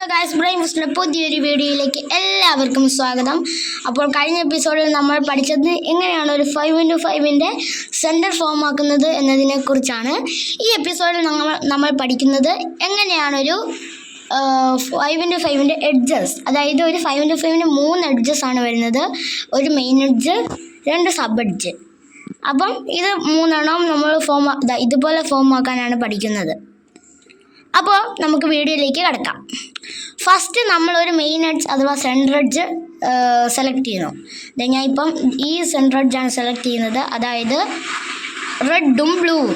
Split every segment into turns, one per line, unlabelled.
Guys brain ഫുസ്റ്റിന്റെ പുതിയൊരു വീഡിയോയിലേക്ക് എല്ലാവർക്കും സ്വാഗതം. അപ്പോൾ കഴിഞ്ഞ എപ്പിസോഡിൽ നമ്മൾ പഠിച്ചത് എങ്ങനെയാണ് ഒരു ഫൈവ് ഇന്റു ഫൈവിന്റെ സെന്റർ ഫോം ആക്കുന്നത് എന്നതിനെക്കുറിച്ചാണ് ഈ എപ്പിസോഡിൽ നമ്മൾ നമ്മൾ പഠിക്കുന്നത് എങ്ങനെയാണൊരു ഫൈവ് ഇന്റു ഫൈവിന്റെ എഡ്ജസ് അതായത് ഒരു ഫൈവ് ഇന്റു ഫൈവിന്റെ മൂന്ന് എഡ്ജസ് ആണ് വരുന്നത്. ഒരു മെയിൻ എഡ്ജ് രണ്ട് സബ് എഡ്ജ് അപ്പം ഇത് മൂന്നെണ്ണം നമ്മൾ ഫോം ഇതുപോലെ ഫോം ആക്കാനാണ് പഠിക്കുന്നത്. അപ്പോൾ നമുക്ക് വീഡിയോയിലേക്ക് കിടക്കാം. ഫസ്റ്റ് നമ്മളൊരു മെയിൻ എഡ്ജ് അഥവാ സെൻട്രൽ എഡ്ജ് സെലക്ട് ചെയ്യുന്നു. ഞാൻ ഇപ്പം ഈ സെൻട്രൽ എഡ്ജാണ് സെലക്ട് ചെയ്യുന്നത്. അതായത് റെഡും ബ്ലൂവും.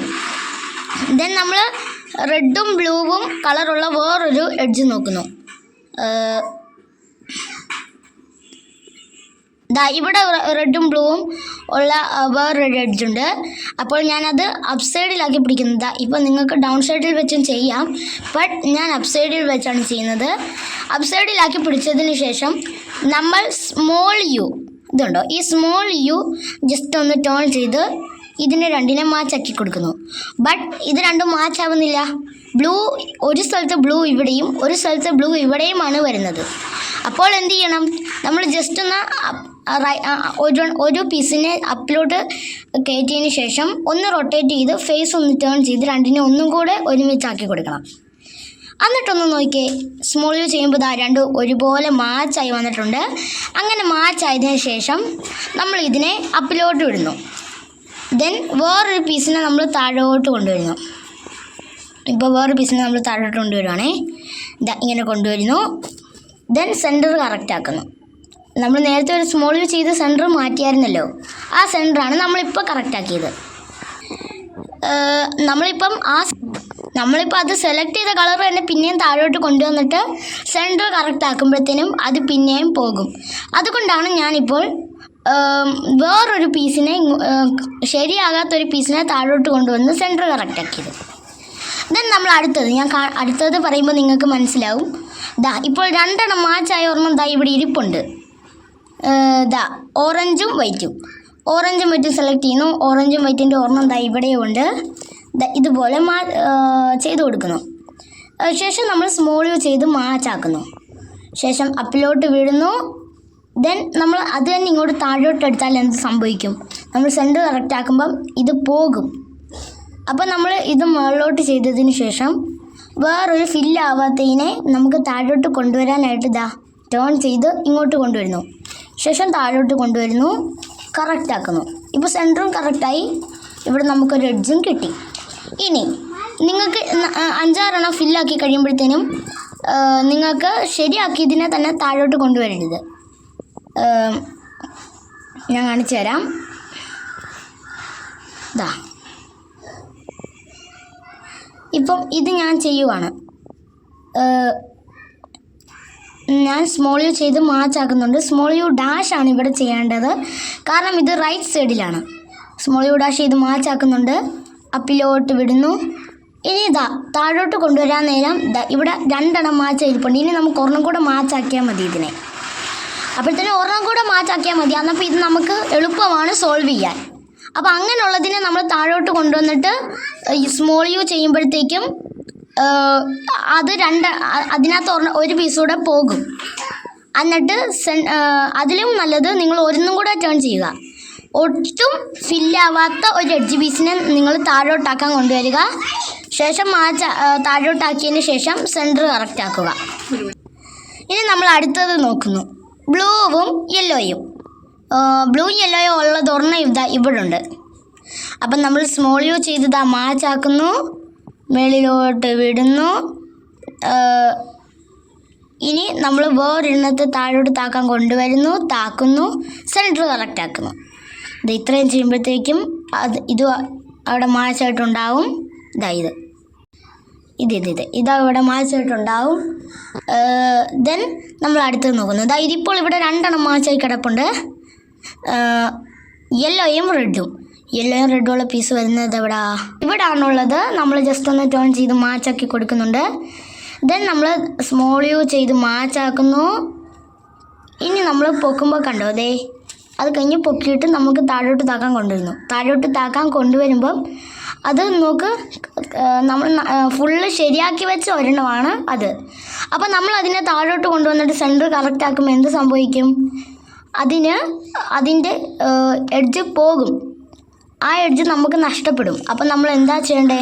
ദെൻ നമ്മൾ റെഡും ബ്ലൂവും കളറുള്ള വേറൊരു എഡ്ജ് നോക്കുന്നു. ദാ ഇവിടെ റെഡും ബ്ലൂവും ഉള്ള റെഡ് എഡ്ജ് ഉണ്ട് അപ്പോൾ ഞാനത് അപ് സൈഡിലാക്കി പിടിക്കുന്നത് ഇപ്പോൾ നിങ്ങൾക്ക് ഡൗൺ സൈഡിൽ വെച്ചും ചെയ്യാം. ബട്ട് ഞാൻ അപ് സൈഡിൽ വെച്ചാണ് ചെയ്യുന്നത്. അപ് സൈഡിലാക്കി പിടിച്ചതിന് ശേഷം നമ്മൾ സ്മോൾ യു ഇതുണ്ടോ? ഈ സ്മോൾ യു ജസ്റ്റ് ഒന്ന് ടേൺ ചെയ്ത് ഇതിനെ രണ്ടിനെ മാച്ചാക്കി കൊടുക്കുന്നു. ബട്ട് ഇത് രണ്ടും മാച്ച് ആവുന്നില്ല ബ്ലൂ ഒരു സ്ഥലത്ത് ബ്ലൂ ഇവിടെയും ഒരു സ്ഥലത്ത് ബ്ലൂ ഇവിടെയുമാണ് വരുന്നത്. അപ്പോൾ എന്ത് ചെയ്യണം? നമ്മൾ ജസ്റ്റ് ഒന്ന് ഒരു ഒരു പീസിനെ അപ്പിലോട്ട് കയറ്റിയതിന് ശേഷം ഒന്ന് റൊട്ടേറ്റ് ചെയ്ത് ഫേസ് ഒന്ന് ടേൺ ചെയ്ത് രണ്ടിനെ ഒന്നും കൂടെ ഒരുമിച്ചാക്കി കൊടുക്കണം. എന്നിട്ടൊന്ന് നോക്കിയേ സ്മോൾ യു ചെയ്യുമ്പോൾ ദാ രണ്ട് ഒരുപോലെ മാച്ചായി വന്നിട്ടുണ്ട്. അങ്ങനെ മാച്ചായതിനു ശേഷം നമ്മൾ ഇതിനെ അപ്പിലോട്ട് വിടുന്നു ദെൻ വേറൊരു പീസിനെ നമ്മൾ താഴോട്ട് കൊണ്ടുവരുന്നു. ഇപ്പോൾ വേറൊരു പീസിനെ നമ്മൾ താഴോട്ട് കൊണ്ടുവരുവാണേ. ഇങ്ങനെ കൊണ്ടുവരുന്നു. ദെൻ സെന്റർ കറക്റ്റ് ആക്കുന്നു. നമ്മൾ നേരത്തെ ഒരു സ്മോൾ യു ചെയ്ത് സെന്റർ മാറ്റിയായിരുന്നല്ലോ. ആ സെന്ററാണ് നമ്മളിപ്പോൾ കറക്റ്റാക്കിയത് നമ്മളിപ്പം ആ നമ്മളിപ്പോൾ അത് സെലക്ട് ചെയ്ത കളർ തന്നെ പിന്നെയും താഴോട്ട് കൊണ്ടുവന്നിട്ട് സെന്റർ കറക്റ്റ് ആക്കുമ്പോഴത്തേനും അത് പിന്നെയും പോകും. അതുകൊണ്ടാണ് ഞാനിപ്പോൾ വേറൊരു പീസിനെ ശരിയാകാത്തൊരു പീസിനെ താഴോട്ട് കൊണ്ടുവന്ന് സെന്റർ കറക്റ്റ് ആക്കിയത്. ദെൻ നമ്മൾ അടുത്തത് ഞാൻ അടുത്തത് പറയുമ്പോൾ നിങ്ങൾക്ക് മനസ്സിലാവും. ദാ ഇപ്പോൾ രണ്ടെണ്ണം മാച്ചായ ഓർമ്മ ദാ ഇവിടെ ഇരിപ്പുണ്ട്. ദാ ഓറഞ്ചും വൈറ്റും. ഓറഞ്ചും വൈറ്റും സെലക്ട് ചെയ്യുന്നു. ഓറഞ്ചും വൈറ്റിന്റെ ഓർമ്മ ദാ ഇവിടെയും ഉണ്ട് ദാ ഇതുപോലെ മാ ചെയ്ത് കൊടുക്കുന്നു. ശേഷം നമ്മൾ സ്മോൾ യു ചെയ്ത് മാച്ചാക്കുന്നു. ശേഷം അപ്പിലോട്ട് വീഴുന്നു ദെൻ നമ്മൾ അത് തന്നെ ഇങ്ങോട്ട് താഴോട്ട് എടുത്താൽ എന്ത് സംഭവിക്കും? നമ്മൾ സെന്റർ കറക്റ്റ് ആക്കുമ്പം ഇത് പോകും. അപ്പോൾ നമ്മൾ ഇത് മുകളിലോട്ട് ചെയ്തതിന് ശേഷം വേറൊരു ഫില്ലാവാത്തതിനെ നമുക്ക് താഴോട്ട് കൊണ്ടുവരാനായിട്ട് ഇതാ ടേൺ ചെയ്ത് ഇങ്ങോട്ട് കൊണ്ടുവരുന്നു. ശേഷം താഴോട്ട് കൊണ്ടുവരുന്നു. കറക്റ്റ് ആക്കുന്നു. ഇപ്പോൾ സെന്ററും കറക്റ്റായി ഇവിടെ നമുക്കൊരു എഡ്ജും കിട്ടി. ഇനി നിങ്ങൾക്ക് അഞ്ചാറെണ്ണം ഫില്ലാക്കി കഴിയുമ്പോഴത്തേനും നിങ്ങൾക്ക് ശരിയാക്കിയതിനെ തന്നെ താഴോട്ട് കൊണ്ടുവരരുത്. ഞാൻ കാണിച്ചു തരാം. ഇതാ ഇപ്പം ഇത് ഞാൻ ചെയ്യുവാണ്. ഞാൻ സ്മോൾ യു ചെയ്ത് മാച്ച് ആക്കുന്നുണ്ട്. സ്മോൾ യു ഡാഷ് ആണ് ഇവിടെ ചെയ്യേണ്ടത്. കാരണം ഇത് റൈറ്റ് സൈഡിലാണ് സ്മോൾ യു ഡാഷ് ചെയ്ത് മാച്ച് ആക്കുന്നുണ്ട്. അപ്പിലോട്ട് വിടുന്നു. ഇനി ഇതാ താഴോട്ട് കൊണ്ടുവരാൻ നേരം ഇവിടെ രണ്ടെണ്ണം മാച്ച് ചെയ്തിട്ടുണ്ട്. ഇനി നമുക്ക് ഒരെണ്ണം കൂടെ മാച്ച് ആക്കിയാൽ മതി ഇതിനെ. അപ്പോഴത്തേനും ഒരെണ്ണം കൂടെ മാച്ച് ആക്കിയാൽ മതി. അന്നപ്പോൾ ഇത് നമുക്ക് എളുപ്പമാണ് സോൾവ് ചെയ്യാൻ. അപ്പോൾ അങ്ങനെയുള്ളതിനെ നമ്മൾ താഴോട്ട് കൊണ്ടുവന്നിട്ട് സ്മോൾ യു ചെയ്യുമ്പോഴത്തേക്കും അത് രണ്ട് അതിനകത്ത് ഒരു പീസ് കൂടെ പോകും. എന്നിട്ട് സെൻ അതിലും നല്ലത് നിങ്ങൾ ഒരുന്നും കൂടെ ടേൺ ചെയ്യുക. ഒട്ടും ഫില്ലാവാത്ത ഒരു എഡ്ജ് പീസിനെ നിങ്ങൾ താഴോട്ടാക്കാൻ കൊണ്ടുവരിക. ശേഷം ആ താഴോട്ടാക്കിയതിന് ശേഷം സെന്റർ കറക്റ്റ് ആക്കുക. ഇനി നമ്മൾ അടുത്തത് നോക്കുന്നു. ബ്ലൂവും യെല്ലോയും ബ്ലൂ യെല്ലോയും ഒരെണ്ണം ഇതാ ഇവിടെ ഉണ്ട് അപ്പം നമ്മൾ സ്മോൾ യൂ ചെയ്ത് ഇതാ മാച്ചാക്കുന്നു മേളിലോട്ട് വിടുന്നു. ഇനി നമ്മൾ വേറൊരെണ്ണത്തെ താഴോട്ട് താക്കാൻ കൊണ്ടുവരുന്നു. താക്കുന്നു. സെന്റർ കറക്റ്റ് ആക്കുന്നു. ഇത് ഇത്രയും ചെയ്യുമ്പോഴത്തേക്കും അത് ഇത് അവിടെ മാച്ചായിട്ടുണ്ടാവും ഇതാ. ഇത് ഇത് ഇത്. ഇത് ഇതാ ഇവിടെ മാച്ചായിട്ടുണ്ടാവും ദെൻ നമ്മൾ അടുത്ത് നോക്കുന്നു. ഇതാ ഇതിപ്പോൾ ഇവിടെ രണ്ടെണ്ണം മാച്ചായി കിടപ്പുണ്ട്. യെല്ലോയും റെഡും യെല്ലോയും റെഡുള്ള പീസ് വരുന്നത് എവിടാ? ഇവിടെ ആണുള്ളത് നമ്മൾ ജസ്റ്റ് ഒന്ന് ടേൺ ചെയ്ത് മാച്ചാക്കി കൊടുക്കുന്നുണ്ട്. ദെൻ നമ്മൾ സ്മോൾ യു ചെയ്ത് മാച്ചാക്കുന്നു ഇനി നമ്മൾ പൊക്കുമ്പോൾ കണ്ടോ ദേ അത് കഴിഞ്ഞ് പൊക്കിയിട്ട് നമുക്ക് താഴോട്ട് താക്കാൻ കൊണ്ടുവരുന്നു. താഴോട്ട് താക്കാൻ കൊണ്ടുവരുമ്പം അത് നോക്ക് നമ്മൾ ഫുള്ള് ശരിയാക്കി വെച്ച ഒരെണ്ണമാണ് അത്. അപ്പം നമ്മൾ അതിനെ താഴോട്ട് കൊണ്ടുവന്നിട്ട് സെന്റർ കറക്റ്റ് ആക്കുമ്പോൾ എന്ത് സംഭവിക്കും? അതിന് അതിന്റെ എഡ്ജ് പോകും. ആ എഡ്ജ് നമുക്ക് നഷ്ടപ്പെടും. അപ്പം നമ്മൾ എന്താ ചെയ്യേണ്ടേ?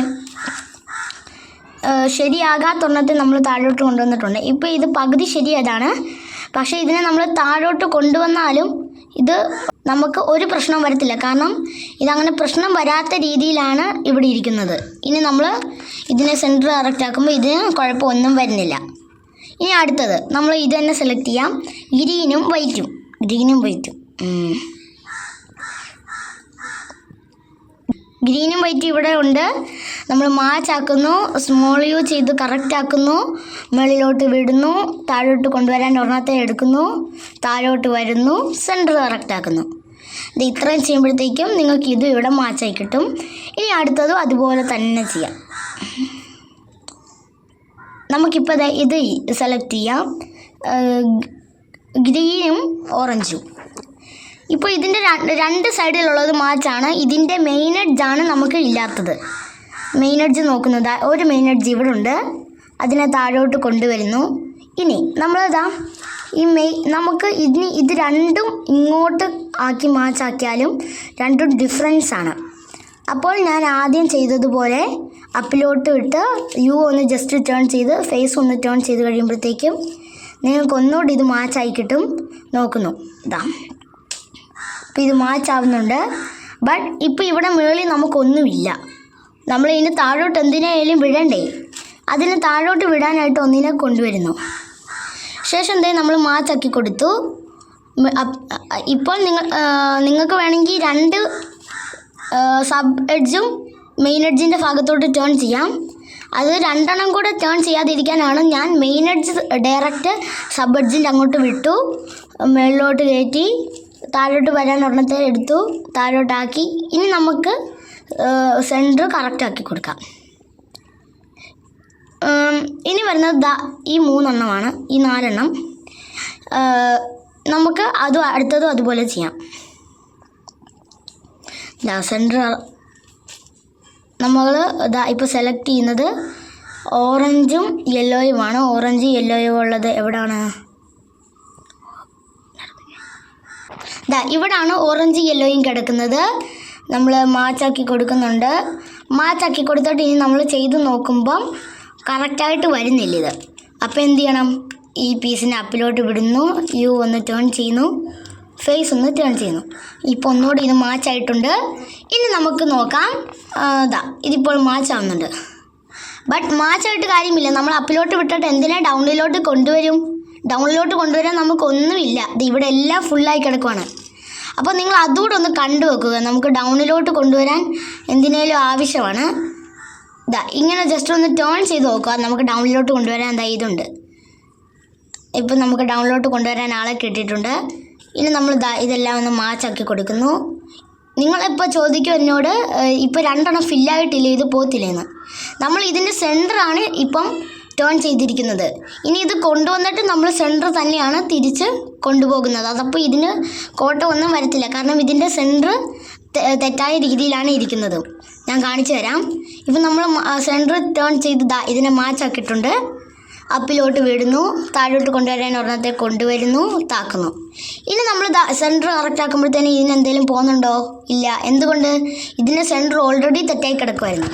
ശരിയാകാത്തൊരെണ്ണത്തെ നമ്മൾ താഴോട്ട് കൊണ്ടുവന്നിട്ടുണ്ട്. ഇപ്പോൾ ഇത് പകുതി ശരിയായതാണ് പക്ഷേ ഇതിനെ നമ്മൾ താഴോട്ട് കൊണ്ടുവന്നാലും ഇത് നമുക്ക് ഒരു പ്രശ്നം വരത്തില്ല. കാരണം ഇതങ്ങനെ പ്രശ്നം വരാത്ത രീതിയിലാണ് ഇവിടെ ഇരിക്കുന്നത്. ഇനി നമ്മൾ ഇതിനെ സെന്റർ കറക്റ്റ് ആക്കുമ്പോൾ ഇതിന് കുഴപ്പമൊന്നും വരുന്നില്ല. ഇനി അടുത്തത് നമ്മൾ ഇത് തന്നെ സെലക്ട് ചെയ്യാം. ഗ്രീനും വൈറ്റും ഗ്രീനും വൈറ്റും ഗ്രീനും വൈറ്റും ഇവിടെ ഉണ്ട്. നമ്മൾ മാച്ച് ആക്കുന്നു സ്മോൾ യു ചെയ്ത് കറക്റ്റ് ആക്കുന്നു. മുകളിലോട്ട് വിടുന്നു താഴോട്ട് കൊണ്ടുവരാൻ ഒരെണ്ണത്തെ എടുക്കുന്നു താഴോട്ട് വരുന്നു സെന്റർ കറക്റ്റ് ആക്കുന്നു. ഇത് ഇത്രയും ചെയ്യുമ്പോഴത്തേക്കും നിങ്ങൾക്ക് ഇത് ഇവിടെ മാച്ചായി കിട്ടും. ഇനി അടുത്തതും അതുപോലെ തന്നെ ചെയ്യാം. നമുക്കിപ്പോൾ ഇത് സെലക്ട് ചെയ്യാം. ഗ്രീനും ഓറഞ്ചും ഇപ്പോൾ ഇതിന്റെ രണ്ട് സൈഡിലുള്ളത് മാച്ചാണ്. ഇതിന്റെ മെയിൻ എഡ്ജാണ് നമുക്ക് ഇല്ലാത്തത്. മെയിൻ എഡ്ജ് നോക്കുന്നത് ഒരു മെയിൻ എഡ്ജ് ഇവിടെ ഉണ്ട്. അതിനെ താഴോട്ട് കൊണ്ടുവരുന്നു. ഇനി നമ്മളിതാ ഈ മെയ് നമുക്ക് ഇനി ഇത് രണ്ടും ഇങ്ങോട്ട് ആക്കി മാച്ചാക്കിയാലും രണ്ടും ഡിഫറൻസ് ആണ്. അപ്പോൾ ഞാൻ ആദ്യം ചെയ്തതുപോലെ അപ്പിലോട്ട് ഇട്ട് യു ഒന്ന് ജസ്റ്റ് ടേൺ ചെയ്ത് ഫേസ് ഒന്ന് ടേൺ ചെയ്ത് കഴിയുമ്പോഴത്തേക്കും നിങ്ങൾക്ക് ഒന്നുകൂടി ഇത് മാച്ചായി കിട്ടും. നോക്കുന്നു. ഇതാ. അപ്പോൾ ഇത് മാച്ച് ആവുന്നുണ്ട് ബട്ട് ഇപ്പോൾ ഇവിടെ മുകളിൽ നമുക്കൊന്നുമില്ല. നമ്മൾ ഇതിന് താഴോട്ട് എന്തിനായാലും വിടണ്ടേ? അതിന് താഴോട്ട് വിടാനായിട്ട് ഒന്നിനെ കൊണ്ടുവരുന്നു. ശേഷം എന്തേ നമ്മൾ മാച്ചാക്കി കൊടുത്തു. ഇപ്പോൾ നിങ്ങൾ നിങ്ങൾക്ക് വേണമെങ്കിൽ രണ്ട് സബ് എഡ്ജും മെയിൻ എഡ്ജിന്റെ ഭാഗത്തോട്ട് ടേൺ ചെയ്യാം. അത് രണ്ടെണ്ണം കൂടെ ടേൺ ചെയ്യാതിരിക്കാനാണ് ഞാൻ മെയിൻ എഡ്ജ് ഡയറക്റ്റ് സബ് എഡ്ജിന്റെ അങ്ങോട്ട് വിട്ടു. മേളിലോട്ട് കയറ്റി. താഴോട്ട് വരാൻ ഒരെണ്ണത്തെ എടുത്തു താഴോട്ടാക്കി. ഇനി നമുക്ക് സെന്റർ കറക്റ്റ് ആക്കി കൊടുക്കാം. ഇനി വരുന്നത് ദാ ഈ മൂന്നെണ്ണമാണ് ഈ നാലെണ്ണം. നമുക്ക് അത് അടുത്തതും അതുപോലെ ചെയ്യാം. ദാ സെന്റർ നമ്മൾ ദാ ഇപ്പോൾ സെലക്ട് ചെയ്യുന്നത് ഓറഞ്ചും യെല്ലോയുമാണ് ഓറഞ്ച് യെല്ലോയും ഉള്ളത് എവിടാണ്? ദാ ഇവിടാണ് ഓറഞ്ച് യെല്ലോയും കിടക്കുന്നത്. നമ്മൾ മാച്ചാക്കി കൊടുക്കുന്നുണ്ട്. മാച്ചാക്കി കൊടുത്തിട്ട് ഇനി നമ്മൾ ചെയ്ത് നോക്കുമ്പം കറക്റ്റായിട്ട് വരുന്നില്ല ഇത്. അപ്പോൾ എന്ത് ചെയ്യണം? ഈ പീസിനെ അപ്പിലോട്ട് വിടുന്നു. യു ഒന്ന് ടേൺ ചെയ്യുന്നു. ഫേസ് ഒന്ന് ടേൺ ചെയ്യുന്നു. ഇപ്പോൾ ഒന്നുകൂടി ഇത് മാച്ചായിട്ടുണ്ട് ഇനി നമുക്ക് നോക്കാം. ഇതാ ഇതിപ്പോൾ മാച്ച് ആവുന്നുണ്ട്. ബട്ട് മാച്ചായിട്ട് കാര്യമില്ല. നമ്മൾ അപ്പിലോട്ട് വിട്ടിട്ട് എന്തിനാണ് ഡൗണിലോട്ട് കൊണ്ടുവരും? ഡൗണിലോട്ട് കൊണ്ടുവരാൻ നമുക്കൊന്നുമില്ല. ഇത് ഇവിടെ എല്ലാം ഫുള്ളായി കിടക്കുവാണ്. അപ്പോൾ നിങ്ങൾ അതുകൂടെ ഒന്ന് കണ്ടു വെക്കുക നമുക്ക് ഡൗണിലോട്ട് കൊണ്ടുവരാൻ എന്തിനേലും ആവശ്യമാണ്. ഇതാ ഇങ്ങനെ ജസ്റ്റ് ഒന്ന് ടേൺ ചെയ്ത് നോക്കുക. നമുക്ക് ഡൗണിലോട്ട് കൊണ്ടുവരാൻ എന്താ ഇതുണ്ട്. ഇപ്പം നമുക്ക് ഡൗൺലോഡ് കൊണ്ടുവരാൻ ആളെ കിട്ടിയിട്ടുണ്ട്. ഇനി നമ്മൾ ഇതാ ഇതെല്ലാം ഒന്ന് മാച്ചാക്കി കൊടുക്കുന്നു. നിങ്ങളിപ്പോൾ ചോദിക്കും എന്നോട് ഇപ്പോൾ രണ്ടെണ്ണം ഫില്ലായിട്ടില്ല ഇത് പോത്തില്ലേന്ന്. നമ്മൾ ഇതിന്റെ സെന്ററാണ് ഇപ്പം ടേൺ ചെയ്തിരിക്കുന്നത്. ഇനി ഇത് കൊണ്ടുവന്നിട്ട് നമ്മൾ സെന്റർ തന്നെയാണ് തിരിച്ച് കൊണ്ടുപോകുന്നത്. അതപ്പോൾ ഇതിന് കോട്ടമൊന്നും വരത്തില്ല. കാരണം ഇതിന്റെ സെന്റർ തെറ്റായ രീതിയിലാണ് ഇരിക്കുന്നത്. ഞാൻ കാണിച്ചു തരാം. ഇപ്പം നമ്മൾ സെന്റർ ടേൺ ചെയ്ത് ഇതിനെ മാച്ചാക്കിയിട്ടുണ്ട് അപ്പിലോട്ട് വിടുന്നു. താഴോട്ട് കൊണ്ടുവരാൻ ഒരെണ്ണത്തെ കൊണ്ടുവരുന്നു. താക്കുന്നു ഇനി നമ്മൾ സെന്റർ കറക്റ്റ് ആക്കുമ്പോഴത്തേന് ഇതിന് എന്തെങ്കിലും പോകുന്നുണ്ടോ? ഇല്ല. എന്തുകൊണ്ട്? ഇതിന്റെ സെന്റർ ഓൾറെഡി തെറ്റായി കിടക്കുമായിരുന്നു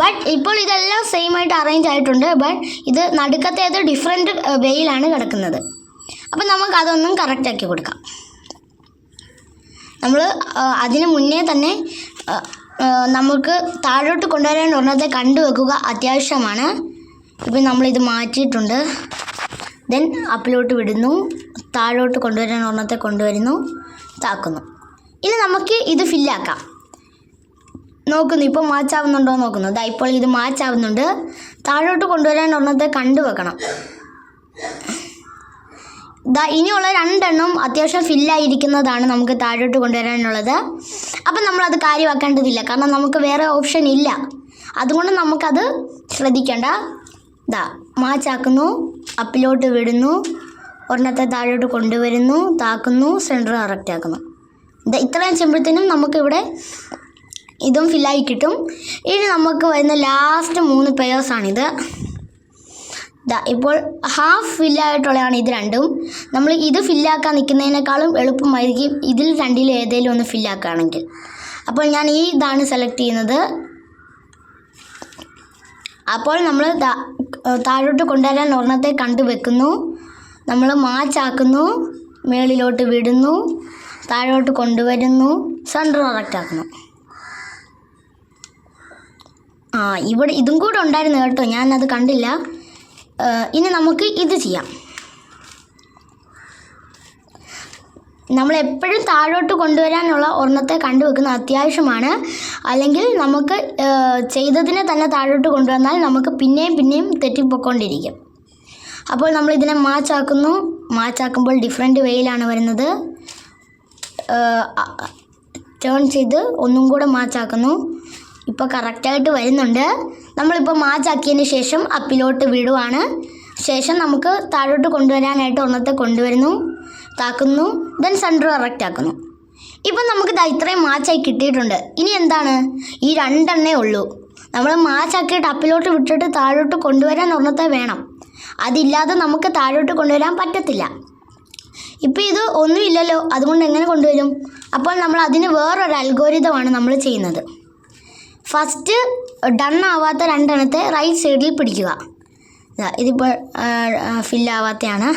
ബട്ട് ഇപ്പോൾ ഇതെല്ലാം സെയിം ആയിട്ട് അറേഞ്ച് ആയിട്ടുണ്ട്. ബട്ട് ഇത് നടുക്കത്തേത് ഡിഫറെന്റ് വേയിലാണ് കിടക്കുന്നത്. അപ്പം നമുക്ക് അതൊന്നും കറക്റ്റ് ആക്കി കൊടുക്കാം. നമ്മൾ അതിന് മുന്നേ തന്നെ നമുക്ക് താഴോട്ട് കൊണ്ടുവരാൻ ഉള്ളത് കണ്ടു വെക്കുക അത്യാവശ്യമാണ്. ഇപ്പം നമ്മളിത് മാറ്റിയിട്ടുണ്ട്. ദെൻ അപ്പിലോട്ട് വിടുന്നു. താഴോട്ട് കൊണ്ടുവരാൻ ഒരെണ്ണത്തെ കൊണ്ടുവരുന്നു. താക്കുന്നു ഇനി നമുക്ക് ഇത് ഫില്ലാക്കാം നോക്കുന്നു. ഇപ്പോൾ മാച്ച് ആവുന്നുണ്ടോ നോക്കുന്നു. ദാ ഇപ്പോൾ ഇത് മാച്ച് ആവുന്നുണ്ട് താഴോട്ട് കൊണ്ടുവരാൻ ഒരെണ്ണത്തെ കണ്ടു വെക്കണം. ദാ ഇനിയുള്ള രണ്ടെണ്ണം അത്യാവശ്യം ഫില്ലായിരിക്കുന്നതാണ് നമുക്ക് താഴോട്ട് കൊണ്ടുവരാനുള്ളത്. അപ്പം നമ്മളത് കാര്യമാക്കേണ്ടതില്ല. കാരണം നമുക്ക് വേറെ ഓപ്ഷൻ ഇല്ല. അതുകൊണ്ട് നമുക്കത് ശ്രദ്ധിക്കേണ്ട. ദാ മാച്ചാക്കുന്നു. അപ്പിലോട്ട് വിടുന്നു. ഒരെണ്ണത്തെ താഴോട്ട് കൊണ്ടുവരുന്നു. താക്കുന്നു. സെന്റർ കറക്റ്റ് ആക്കുന്നു ഇത്രയും ചെയ്യുമ്പോഴത്തേനും നമുക്കിവിടെ ഇതും ഫില്ലായി കിട്ടും ഇനി നമുക്ക് വരുന്ന ലാസ്റ്റ് മൂന്ന് പെയേഴ്സാണിത് ഇപ്പോൾ ഹാഫ് ഫില്ലായിട്ടുള്ളതാണ് ഇത് രണ്ടും. നമ്മൾ ഇത് ഫില്ലാക്കാൻ നിൽക്കുന്നതിനേക്കാളും എളുപ്പമായിരിക്കും ഇതിൽ രണ്ടിൽ ഏതെങ്കിലും ഒന്ന് ഫില്ലാക്കുകയാണെങ്കിൽ അപ്പോൾ ഞാൻ ഈ ഇതാണ് സെലക്ട് ചെയ്യുന്നത്. അപ്പോൾ നമ്മൾ താഴോട്ട് കൊണ്ടുവരാൻ ഒരെണ്ണത്തെ കണ്ടു വെക്കുന്നു. നമ്മൾ മാച്ചാക്കുന്നു മേളിലോട്ട് വിടുന്നു താഴോട്ട് കൊണ്ടുവരുന്നു സെന്റർ കറക്റ്റ് ആക്കുന്നു. ആ ഇവിടെ ഇതും കൂടെ ഉണ്ടായിരുന്നു കേട്ടോ. ഞാനത് കണ്ടില്ല. ഇനി നമുക്ക് ഇത് ചെയ്യാം. നമ്മൾ എപ്പോഴും താഴോട്ട് കൊണ്ടുവരാനുള്ള ഒരെണ്ണത്തെ കണ്ടുവെക്കുന്നത് അത്യാവശ്യമാണ്. അല്ലെങ്കിൽ നമുക്ക് ചെയ്തതിനെ തന്നെ താഴോട്ട് കൊണ്ടുവന്നാൽ നമുക്ക് പിന്നെയും പിന്നെയും തെറ്റിപ്പോയിക്കൊണ്ടിരിക്കും. അപ്പോൾ നമ്മൾ ഇതിനെ മാച്ചാക്കുന്നു മാച്ചാക്കുമ്പോൾ ഡിഫറെന്റ് വേയിലാണ് വരുന്നത്. ടേൺ ചെയ്ത് ഒന്നും കൂടെ മാച്ചാക്കുന്നു ഇപ്പോൾ കറക്റ്റായിട്ട് വരുന്നുണ്ട്. നമ്മളിപ്പോൾ മാച്ചാക്കിയതിന് ശേഷം അപ്പിലോട്ട് വിടുവാണ്. ശേഷം നമുക്ക് താഴോട്ട് കൊണ്ടുവരാനായിട്ട് ഒന്നത്തെ കൊണ്ടുവരുന്നു താക്കുന്നു ദെൻ സെന്റർ കറക്റ്റ് ആക്കുന്നു. ഇപ്പം നമുക്ക് ദാ ഇത്രയും മാച്ചായി കിട്ടിയിട്ടുണ്ട്. ഇനി എന്താണ്? ഈ രണ്ടെണ്ണേ ഉള്ളൂ. നമ്മൾ മാച്ചാക്കിയിട്ട് അപ്പിലോട്ട് വിട്ടിട്ട് താഴോട്ട് കൊണ്ടുവരാൻ ഒന്നത്തെ വേണം. അതില്ലാതെ നമുക്ക് താഴോട്ട് കൊണ്ടുവരാൻ പറ്റത്തില്ല. ഇപ്പം ഇത് ഒന്നുമില്ലല്ലോ അതുകൊണ്ട് എങ്ങനെ കൊണ്ടുവരും? അപ്പോൾ നമ്മൾ അതിന് വേറൊരു അൽഗോരിതമാണ് നമ്മൾ ചെയ്യുന്നത്. ഫസ്റ്റ് ഡൺ ആവാത്ത രണ്ടെണ്ണത്തെ റൈറ്റ് സൈഡിൽ പിടിക്കുക. ഇതിപ്പോൾ ഫില്ലാവാത്തയാണ്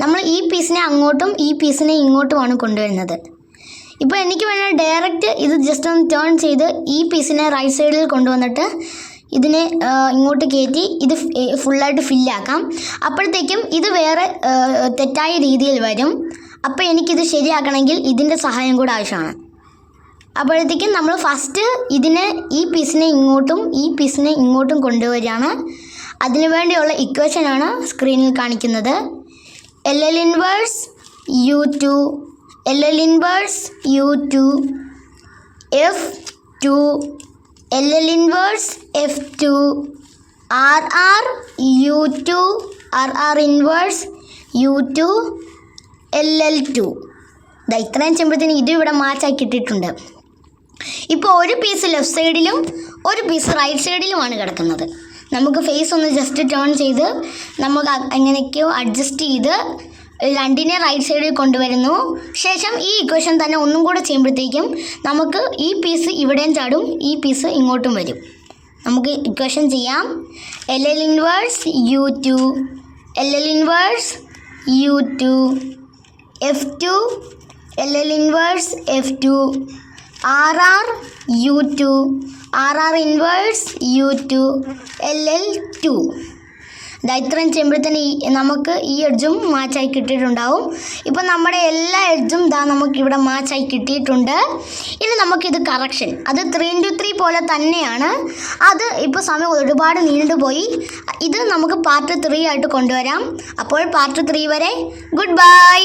നമ്മൾ ഈ പീസിനെ അങ്ങോട്ടും ഈ പീസിനെ ഇങ്ങോട്ടുമാണ് കൊണ്ടുവരുന്നത്. ഇപ്പോൾ എനിക്ക് വേണ്ട ഡയറക്റ്റ് ഇത് ജസ്റ്റ് ഒന്ന് ടേൺ ചെയ്ത് ഈ പീസിനെ റൈറ്റ് സൈഡിൽ കൊണ്ടുവന്നിട്ട് ഇതിനെ ഇങ്ങോട്ട് കയറ്റി ഇത് ഫുള്ളായിട്ട് ഫില്ലാക്കാം അപ്പോഴത്തേക്കും ഇത് വേറെ തെറ്റായ രീതിയിൽ വരും. അപ്പോൾ എനിക്കിത് ശരിയാക്കണമെങ്കിൽ ഇതിന്റെ സഹായം കൂടെ ആവശ്യമാണ്. അപ്പോഴത്തേക്കും നമ്മൾ ഫസ്റ്റ് ഇതിനെ ഈ പീസിനെ ഇങ്ങോട്ടും ഈ പീസിനെ ഇങ്ങോട്ടും കൊണ്ടുവരികയാണ്. അതിനു വേണ്ടിയുള്ള ഇക്വേഷനാണ് സ്ക്രീനിൽ കാണിക്കുന്നത്. L L inverse U two L L inverse U two F two L L inverse F two R R U two R R inverse U two L L two ഇതാ ഇത്രയും ചെയ്യുമ്പോഴത്തേന് ഇത് ഇവിടെ മാച്ചാക്കി ഇട്ടിട്ടുണ്ട് ഇപ്പോൾ ഒരു പീസ് ലെഫ്റ്റ് സൈഡിലും ഒരു piece right സൈഡിലുമാണ് കിടക്കുന്നത്. നമുക്ക് ഫേസ് ഒന്ന് ജസ്റ്റ് ടേൺ ചെയ്ത് നമുക്ക് എങ്ങനെയൊക്കെയോ അഡ്ജസ്റ്റ് ചെയ്ത് രണ്ടിനെ റൈറ്റ് സൈഡിൽ കൊണ്ടുവരുന്നു. ശേഷം ഈ ഇക്വേഷൻ തന്നെ ഒന്നും കൂടെ ചെയ്യുമ്പോഴത്തേക്കും നമുക്ക് ഈ പീസ് ഇവിടെയും ചാടും ഈ പീസ് ഇങ്ങോട്ടും വരും. നമുക്ക് ഇക്വേഷൻ ചെയ്യാം. L L inverse U two L L inverse U two F two L L inverse F two R R U two R R inverse U two L L two ഇതാ ഇത്രയും ചെയ്യുമ്പോഴത്തേന് നമുക്ക് ഈ എഡ്ജും മാച്ചായി കിട്ടിയിട്ടുണ്ടാവും. ഇപ്പം നമ്മുടെ എല്ലാ എഡ്ജും ഇതാ നമുക്കിവിടെ മാച്ചായി കിട്ടിയിട്ടുണ്ട്. ഇനി നമുക്കിത് കറക്ഷൻ അത് ത്രീ ഇന്റു ത്രീ പോലെ തന്നെയാണ്. അത് ഇപ്പോൾ സമയം ഒരുപാട് നീണ്ടുപോയി ഇത് നമുക്ക് പാർട്ട് ത്രീ ആയിട്ട് കൊണ്ടുവരാം. അപ്പോൾ പാർട്ട് ത്രീ വരെ ഗുഡ് ബൈ